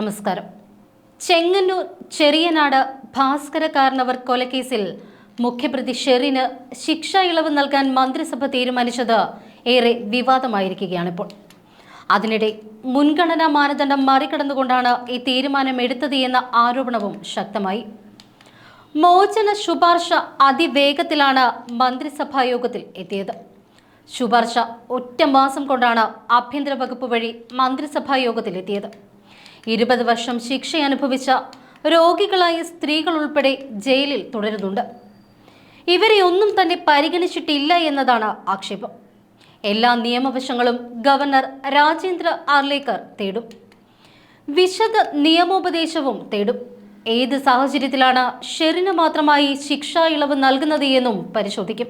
നമസ്കാരം. ചെങ്ങന്നൂർ ചെറിയനാട് ഭാസ്കര കാരണവർ കൊലക്കേസിൽ മുഖ്യപ്രതി ഷെറിന് ശിക്ഷ ഇളവ് നൽകാൻ മന്ത്രിസഭ തീരുമാനിച്ചത് ഏറെ വിവാദമായിരിക്കുകയാണിപ്പോൾ. അതിനിടെ മുൻഗണനാ മാനദണ്ഡം മറികടന്നുകൊണ്ടാണ് ഈ തീരുമാനം എടുത്തത് എന്ന ആരോപണവും ശക്തമായി. മോചന ശുപാർശ അതിവേഗത്തിലാണ് മന്ത്രിസഭാ യോഗത്തിൽ എത്തിയത്. ശുപാർശ ഒറ്റ മാസം കൊണ്ടാണ് ആഭ്യന്തര വകുപ്പ് വഴി മന്ത്രിസഭാ യോഗത്തിൽ എത്തിയത് ഇരുപത് വർഷം ശിക്ഷ അനുഭവിച്ച രോഗികളായ സ്ത്രീകൾ ഉൾപ്പെടെ ജയിലിൽ തുടരുന്നുണ്ട്. ഇവരെ ഒന്നും തന്നെ പരിഗണിച്ചിട്ടില്ല എന്നതാണ് ആക്ഷേപം. എല്ലാ നിയമവശങ്ങളും ഗവർണർ രാജേന്ദ്ര ആർലേക്കർ തേടും. വിശദ നിയമോപദേശവും തേടും. ഏത് സാഹചര്യത്തിലാണ് ഷെറിന് മാത്രമായി ശിക്ഷാ ഇളവ് നൽകുന്നത് എന്നും പരിശോധിക്കും.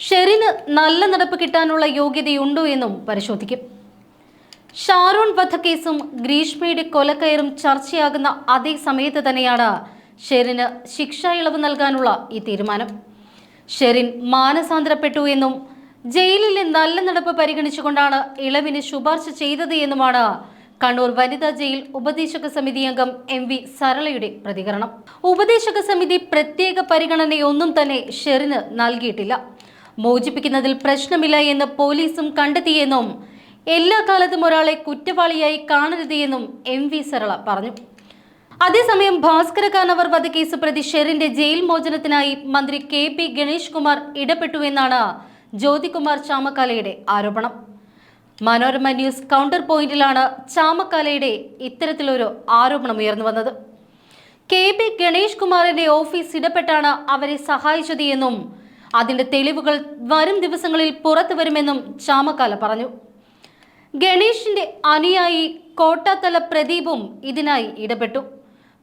ഷെറിന് നല്ല നടപ്പ് കിട്ടാനുള്ള യോഗ്യതയുണ്ടോ എന്നും പരിശോധിക്കും. ഷാരോൺ വധക്കേസും ഗ്രീഷ്മയുടെ കൊലക്കയറും ചർച്ചയാകുന്ന അതേ സമയത്ത് തന്നെയാണ് ഷെറിന് ശിക്ഷ ഇളവ് നൽകാനുള്ള ഈ തീരുമാനം. ഷെറിൻ മാനസാന്തരപ്പെട്ടു എന്നും ജയിലിലെ നല്ല നടപ്പ് പരിഗണിച്ചുകൊണ്ടാണ് ഇളവിന് ശുപാർശ ചെയ്തത് എന്നുമാണ് കണ്ണൂർ വനിതാ ജയിൽ ഉപദേശക സമിതി അംഗം എം വി സരളയുടെ പ്രതികരണം. ഉപദേശക സമിതി പ്രത്യേക പരിഗണനയൊന്നും തന്നെ ഷെറിന് നൽകിയിട്ടില്ല. മോചിപ്പിക്കുന്നതിൽ പ്രശ്നമില്ല എന്ന് പോലീസും കണ്ടെത്തിയെന്നും എല്ലാ കാലത്തും ഒരാളെ കുറ്റവാളിയായി കാണരുത് എന്നും എം വി സരള പറഞ്ഞു. അതേസമയം ഭാസ്കര കാനവർ വധക്കേസ് പ്രതി ഷെറിന്റെ ജയിൽ മോചനത്തിനായി മന്ത്രി കെ പി ഗണേഷ് കുമാർ ഇടപെട്ടുവെന്നാണ് ജ്യോതികുമാർ ചാമക്കാലയുടെ ആരോപണം. മനോരമ ന്യൂസ് കൗണ്ടർ പോയിന്റിലാണ് ചാമക്കാലയുടെ ഇത്തരത്തിലൊരു ആരോപണം ഉയർന്നു വന്നത്. കെ പി ഗണേഷ് കുമാറിന്റെ ഓഫീസ് ഇടപെട്ടാണ് അവരെ സഹായിച്ചത് എന്നും അതിന്റെ തെളിവുകൾ വരും ദിവസങ്ങളിൽ പുറത്തു വരുമെന്നും ചാമക്കാല പറഞ്ഞു. ഗണേഷിന്റെ അനുയായി കോട്ടാത്തല പ്രദീപും ഇതിനായി ഇടപെട്ടു.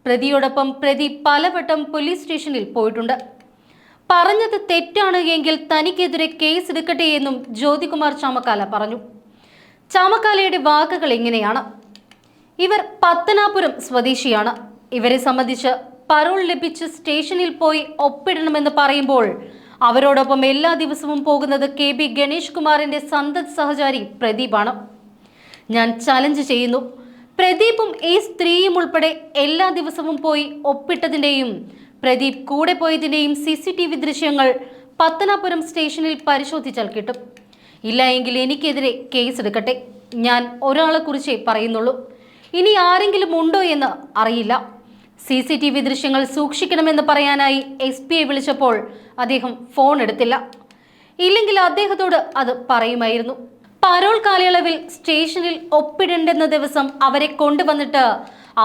പ്രതിയോടൊപ്പം പ്രതി പലവട്ടം പോലീസ് സ്റ്റേഷനിൽ പോയിട്ടുണ്ട്. പറഞ്ഞത് തെറ്റാണ് എങ്കിൽ തനിക്കെതിരെ കേസ് എടുക്കട്ടെ എന്നും ജ്യോതികുമാർ ചാമക്കാല പറഞ്ഞു. ചാമക്കാലയുടെ വാക്കുകൾ ഇങ്ങനെയാണ്. ഇവർ പത്തനാപുരം സ്വദേശിയാണ്. ഇവരെ സംബന്ധിച്ച് പരോൾ ലഭിച്ച് സ്റ്റേഷനിൽ പോയി ഒപ്പിടണമെന്ന് പറയുമ്പോൾ അവരോടൊപ്പം എല്ലാ ദിവസവും പോകുന്നത് കെ. ബി. ഗണേഷ് കുമാറിന്റെ സന്തത് സഹചാരി പ്രദീപാണ്. ഞാൻ ചലഞ്ച് ചെയ്യുന്നു. പ്രദീപും ഈ സ്ത്രീയും ഉൾപ്പെടെ എല്ലാ ദിവസവും പോയി ഒപ്പിട്ടതിന്റെയും പ്രദീപ് കൂടെ പോയതിന്റെയും സി സി ടി വി ദൃശ്യങ്ങൾ പത്തനാപുരം സ്റ്റേഷനിൽ പരിശോധിച്ചാൽ കിട്ടും. ഇല്ല എങ്കിൽ എനിക്കെതിരെ കേസ് എടുക്കട്ടെ ഞാൻ ഒരാളെ കുറിച്ചേ പറയുന്നുള്ളൂ. ഇനി ആരെങ്കിലും ഉണ്ടോ എന്ന് അറിയില്ല. സി സി ടി വി ദൃശ്യങ്ങൾ സൂക്ഷിക്കണമെന്ന് പറയാനായി എസ് പിയെ വിളിച്ചപ്പോൾ അദ്ദേഹം ഫോൺ എടുത്തില്ല. ഇല്ലെങ്കിൽ അദ്ദേഹത്തോട് അത് പറയുമായിരുന്നു. പരോൾ കാലയളവിൽ സ്റ്റേഷനിൽ ഒപ്പിടേണ്ടെന്ന ദിവസം അവരെ കൊണ്ടുവന്നിട്ട്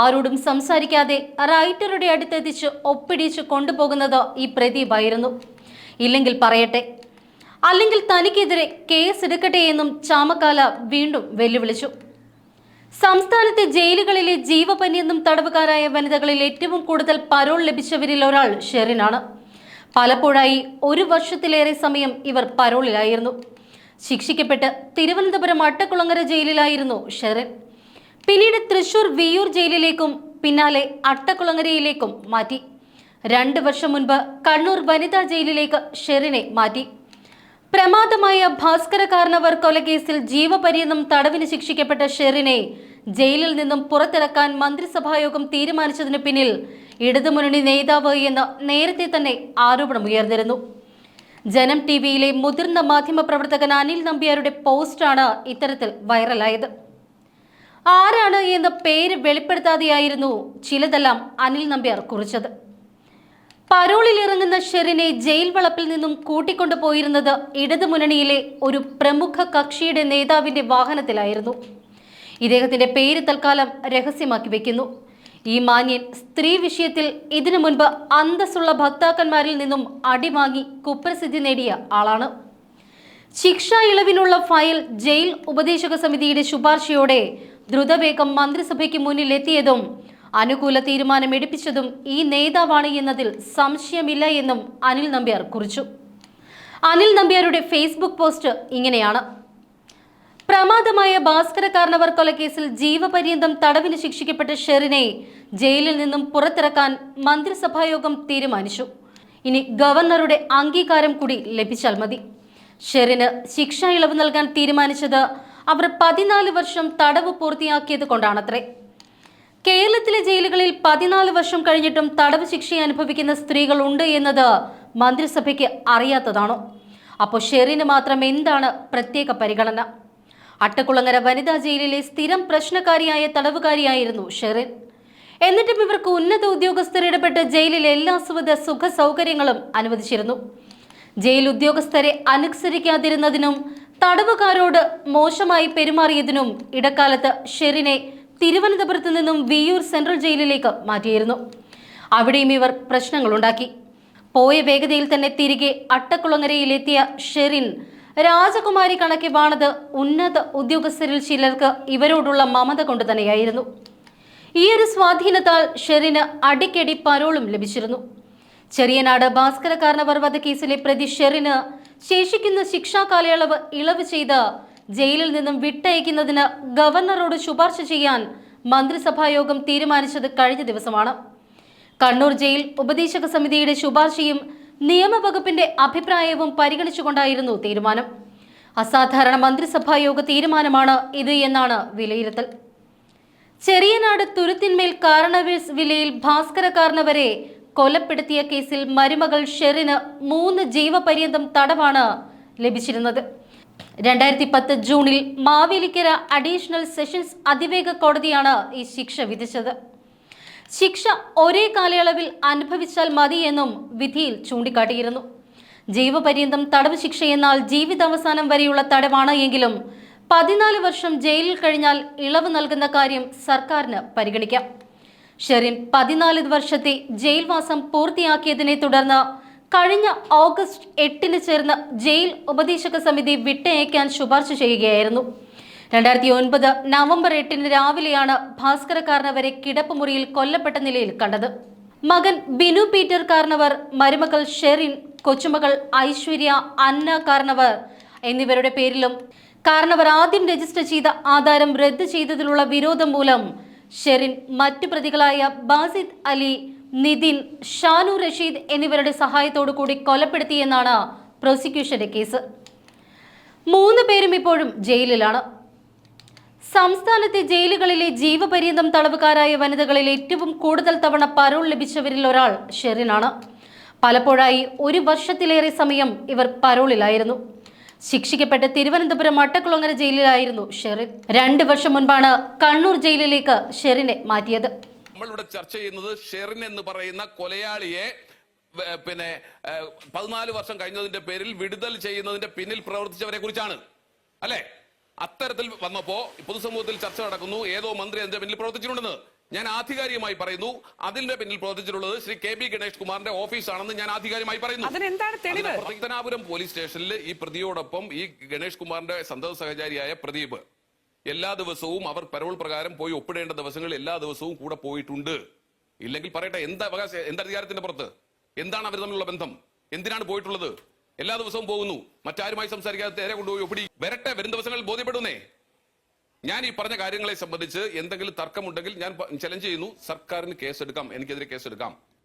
ആരോടും സംസാരിക്കാതെ റൈറ്ററുടെ അടുത്തെത്തിച്ച് ഒപ്പിടിച്ച് കൊണ്ടുപോകുന്നത് ഈ പ്രദീപായിരുന്നു. ഇല്ലെങ്കിൽ പറയട്ടെ. അല്ലെങ്കിൽ തനിക്കെതിരെ കേസ് എടുക്കട്ടെ എന്നും ചാമക്കാല വീണ്ടും വെല്ലുവിളിച്ചു. സംസ്ഥാനത്തെ ജയിലുകളിലെ ജീവപര്യന്തം തടവുകാരായ വനിതകളിൽ ഏറ്റവും കൂടുതൽ പരോൾ ലഭിച്ചവരിൽ ഒരാൾ ഷെറിനാണ്. പലപ്പോഴായി ഒരു വർഷത്തിലേറെ സമയം ഇവർ പരോളിലായിരുന്നു. ശിക്ഷിക്കപ്പെട്ട് തിരുവനന്തപുരം അട്ടക്കുളങ്ങര ജയിലിലായിരുന്നു ഷെറിൻ. പിന്നീട് തൃശൂർ വിയൂർ ജയിലിലേക്കും പിന്നാലെ അട്ടക്കുളങ്ങരയിലേക്കും മാറ്റി. രണ്ട് വർഷം മുൻപ് കണ്ണൂർ വനിതാ ജയിലിലേക്ക് ഷെറിനെ മാറ്റി. പ്രമാദമായ ഭാസ്കര കാരണവർ കൊലക്കേസിൽ ജീവപര്യന്തം തടവിന് ശിക്ഷിക്കപ്പെട്ട ഷെറിനെ ജയിലിൽ നിന്നും പുറത്തിറക്കാൻ മന്ത്രിസഭായോഗം തീരുമാനിച്ചതിന് പിന്നിൽ ഇടതുമുന്നണി നേതാവ് എന്ന് നേരത്തെ തന്നെ ആരോപണമുയർന്നിരുന്നു. ജനം ടി വിയിലെ മുതിർന്ന മാധ്യമപ്രവർത്തകൻ അനിൽ നമ്പ്യാരുടെ പോസ്റ്റാണ് ഇത്തരത്തിൽ വൈറലായത്. ആരാണ് എന്ന പേര് വെളിപ്പെടുത്താതെയായിരുന്നു ചിലതെല്ലാം അനിൽ നമ്പ്യാർ കുറിച്ചത്. പരോളിൽ ഇറങ്ങുന്ന ഷെറിനെ ജയിൽ വളപ്പിൽ നിന്നും കൂട്ടിക്കൊണ്ടുപോയിരുന്നത് ഇടതുമുന്നണിയിലെ ഒരു പ്രമുഖ കക്ഷിയുടെ നേതാവിന്റെ വാഹനത്തിലായിരുന്നു. ഇദ്ദേഹത്തിന്റെ പേര് തൽക്കാലം രഹസ്യമാക്കി വെക്കുന്നു. ഈ മാന്യൻ സ്ത്രീ വിഷയത്തിൽ ഇതിനു മുൻപ് അന്തസ്സുള്ള ഭക്താക്കന്മാരിൽ നിന്നും അടിവാങ്ങി കുപ്രസിദ്ധി നേടിയ ആളാണ്. ശിക്ഷാ ഇളവിനുള്ള ഫയൽ ജയിൽ ഉപദേശക സമിതിയുടെ ശുപാർശയോടെ ദ്രുതവേഗം മന്ത്രിസഭയ്ക്ക് മുന്നിൽ എത്തിയതും അനുകൂല തീരുമാനം എടുപ്പിച്ചതും ഈ നേതാവാണ് എന്നതിൽ സംശയമില്ല എന്നും അനിൽ നമ്പ്യാർ കുറിച്ചു. അനിൽ നമ്പ്യാരുടെ ഫേസ്ബുക്ക് പോസ്റ്റ് ഇങ്ങനെയാണ്. പ്രമാദമായ ഭാസ്കര കാർണവർ കൊലക്കേസിൽ ജീവപര്യന്തം തടവിന് ശിക്ഷിക്കപ്പെട്ട ഷെറിനെ ജയിലിൽ നിന്നും പുറത്തിറക്കാൻ മന്ത്രിസഭായോഗം തീരുമാനിച്ചു. ഇനി ഗവർണറുടെ അംഗീകാരം കൂടി ലഭിച്ചാൽ മതി. ഷെറിന് ശിക്ഷ ഇളവ് നൽകാൻ തീരുമാനിച്ചത് അവർ പതിനാല് വർഷം തടവ് പൂർത്തിയാക്കിയത് കൊണ്ടാണത്രേ. കേരളത്തിലെ ജയിലുകളിൽ പതിനാല് വർഷം കഴിഞ്ഞിട്ടും തടവ് ശിക്ഷ അനുഭവിക്കുന്ന സ്ത്രീകൾ ഉണ്ട് എന്നത് മന്ത്രിസഭയ്ക്ക് അറിയാത്തതാണോ? അപ്പോൾ ഷെറിന് മാത്രം എന്താണ് പ്രത്യേക പരിഗണന? അട്ടക്കുളങ്ങര വനിതാ ജയിലിലെ സ്ഥിരം പ്രശ്നക്കാരിയായ തടവുകാരിയായിരുന്നു ഷെറിൻ. എന്നിട്ടും ഇവർക്ക് ഉന്നത ഉദ്യോഗസ്ഥർ ഇടപെട്ട് ജയിലിലെ എല്ലാ സുവിധ സുഖ സൗകര്യങ്ങളും അനുവദിച്ചിരുന്നു. ജയിൽ ഉദ്യോഗസ്ഥരെ അനുസരിക്കാതിരുന്നതിനും തടവുകാരോട് മോശമായി പെരുമാറിയതിനും ഇടക്കാലത്ത് ഷെറിനെ തിരുവനന്തപുരത്ത് നിന്നും വിയൂർ സെൻട്രൽ ജയിലിലേക്ക് മാറ്റിയിരുന്നു. അവിടെയും ഇവർ പ്രശ്നങ്ങളുണ്ടാക്കി. പോയ വേഗതയിൽ തന്നെ തിരികെ അട്ടക്കുളങ്ങരയിലെത്തിയ ഷെറിൻ രാജകുമാരി കണക്കെ വാണത് ഉന്നത ഉദ്യോഗസ്ഥരിൽ ചിലർക്ക് ഇവരോടുള്ള മമത കൊണ്ട് തന്നെയായിരുന്നു. ഈ ഒരു സ്വാധീനത്താൽ ഷെറിന് അടിക്കടി പരോളും ലഭിച്ചിരുന്നു. ചെറിയനാട് ഭാസ്കര കാരണവർ കേസിലെ പ്രതി ഷെറിന് ശേഷിക്കുന്ന ശിക്ഷാ കാലയളവ് ഇളവ് ചെയ്ത് ജയിലിൽ നിന്നും വിട്ടയക്കുന്നതിന് ഗവർണറോട് ശുപാർശ ചെയ്യാൻ മന്ത്രിസഭായോഗം തീരുമാനിച്ചത് കഴിഞ്ഞ ദിവസമാണ്. കണ്ണൂർ ജയിൽ ഉപദേശക സമിതിയുടെ ശുപാർശയും നിയമവകുപ്പിന്റെ അഭിപ്രായവും പരിഗണിച്ചുകൊണ്ടായിരുന്നു തീരുമാനം. അസാധാരണ മന്ത്രിസഭാ യോഗ തീരുമാനമാണ് ഇത് എന്നാണ് വിലയിരുത്തൽ. ചെറിയനാട് തുരുത്തിന്മേൽ കാരണവേഴ്സ് വിലയിൽ ഭാസ്കര കാരണവരെ കൊലപ്പെടുത്തിയ കേസിൽ മരുമകൾ ഷെറിന് മൂന്ന് ജീവപര്യന്തം തടവാണ് ലഭിച്ചിരുന്നത്. രണ്ടായിരത്തി പത്ത് ജൂണിൽ മാവേലിക്കര അഡീഷണൽ സെഷൻസ് അതിവേഗ കോടതിയാണ് ഈ ശിക്ഷ വിധിച്ചത്. ശിക്ഷ ഒരേ കാലയളവിൽ അനുഭവിച്ചാൽ മതിയെന്നും വിധിയിൽ ചൂണ്ടിക്കാട്ടിയിരുന്നു. ജീവപര്യന്തം തടവ് ശിക്ഷയെന്നാൽ ജീവിതാവസാനം വരെയുള്ള തടവാണ് എങ്കിലും പതിനാല് വർഷം ജയിലിൽ കഴിഞ്ഞാൽ ഇളവ് നൽകുന്ന കാര്യം സർക്കാരിന് പരിഗണിക്കാം. ഷെറിൻ പതിനാല് വർഷത്തെ ജയിൽവാസം പൂർത്തിയാക്കിയതിനെ തുടർന്ന് കഴിഞ്ഞ ഓഗസ്റ്റ് എട്ടിന് ചേർന്ന ജയിൽ ഉപദേശക സമിതി വിട്ടയക്കാൻ ശുപാർശ ചെയ്യുകയായിരുന്നു. രണ്ടായിരത്തി ഒൻപത് നവംബർ എട്ടിന് രാവിലെയാണ് ഭാസ്കര കാരണവരെ കിടപ്പുമുറിയിൽ കൊല്ലപ്പെട്ട നിലയിൽ കണ്ടത്. മകൻ ബിനു പീറ്റർ കാരണവർ മരുമകൾ ഷെറിൻ കൊച്ചുമകൾ ഐശ്വര്യ അന്ന കാരണവർ എന്നിവരുടെ പേരിലും കാരണവർ ആദ്യം രജിസ്റ്റർ ചെയ്ത ആധാരം റദ്ദ് ചെയ്തതിലുള്ള വിരോധം മൂലം ഷെറിൻ മറ്റു പ്രതികളായ ബാസിദ് അലി നിതിൻ ഷാനു റഷീദ് എന്നിവരുടെ സഹായത്തോടു കൂടി കൊലപ്പെടുത്തിയെന്നാണ് പ്രോസിക്യൂഷന്റെ കേസ്. മൂന്ന് പേരും ഇപ്പോഴും ജയിലിലാണ്. സംസ്ഥാനത്തെ ജയിലുകളിലെ ജീവപര്യന്തം തടവുകാരായ വനിതകളിൽ ഏറ്റവും കൂടുതൽ തവണ പരോൾ ലഭിച്ചവരിൽ ഒരാൾ ഷെറിനാണ്. പലപ്പോഴായി ഒരു വർഷത്തിലേറെ സമയം ഇവർ പരോളിലായിരുന്നു. ശിക്ഷിക്കപ്പെട്ട തിരുവനന്തപുരം അട്ടക്കുളങ്ങര ജയിലിലായിരുന്നു ഷെറിൻ. രണ്ട് വർഷം മുൻപാണ് കണ്ണൂർ ജയിലിലേക്ക് ഷെറിനെ മാറ്റിയത്. നമ്മളിവിടെ ചർച്ച ചെയ്യുന്നത് ഷെറിൻ എന്ന് പറയുന്ന കൊലയാളിയെ പിന്നെ പതിനാല് വർഷം കഴിഞ്ഞതിന്റെ പേരിൽ വിടുതൽ ചെയ്യുന്നതിന്റെ പിന്നിൽ പ്രവർത്തിച്ചവരെ കുറിച്ചാണ്. അല്ലെ? അത്തരത്തിൽ വന്നപ്പോ പൊതുസമൂഹത്തിൽ ചർച്ച നടക്കുന്നു. ഏതോ മന്ത്രി അതിന്റെ പിന്നിൽ പ്രവർത്തിച്ചിട്ടുണ്ടെന്ന് ഞാൻ ആധികാരികമായി പറയുന്നു. അതിന്റെ പിന്നിൽ പ്രവർത്തിച്ചിട്ടുള്ളത് ശ്രീ കെ ബി ഗണേഷ് കുമാറിന്റെ ഓഫീസാണെന്ന് ഞാൻ ആധികാരികമായി പറയുന്നു. പത്തനാപുരം പോലീസ് സ്റ്റേഷനിൽ ഈ പ്രതിയോടൊപ്പം ഈ ഗണേഷ് കുമാറിന്റെ സന്തത സഹചാരിയായ പ്രദീപ് എല്ലാ ദിവസവും അവർ പരോൾ പ്രകാരം പോയി ഒപ്പിടേണ്ട ദിവസങ്ങൾ എല്ലാ ദിവസവും കൂടെ പോയിട്ടുണ്ട്. ഇല്ലെങ്കിൽ പറയട്ടെ എന്താ അവകാശം എന്താ അധികാരത്തിന്റെ പുറത്ത്? എന്താണ് അവർ തമ്മിലുള്ള ബന്ധം? എന്തിനാണ് പോയിട്ടുള്ളത്? എല്ലാ ദിവസവും പോകുന്നു. മറ്റാരുമായി സംസാരിക്കാതെ നേരെ കൊണ്ടുപോയി ഒപ്പിടി. വരട്ടെ വരും ദിവസങ്ങളിൽ ബോധ്യപ്പെടുന്നേ. ഞാൻ ഈ പറഞ്ഞ കാര്യങ്ങളെ സംബന്ധിച്ച് എന്തെങ്കിലും തർക്കമുണ്ടെങ്കിൽ ഞാൻ ചലഞ്ച് ചെയ്യുന്നു. സർക്കാരിന് കേസെടുക്കാം. എനിക്കെതിരെ കേസെടുക്കാം.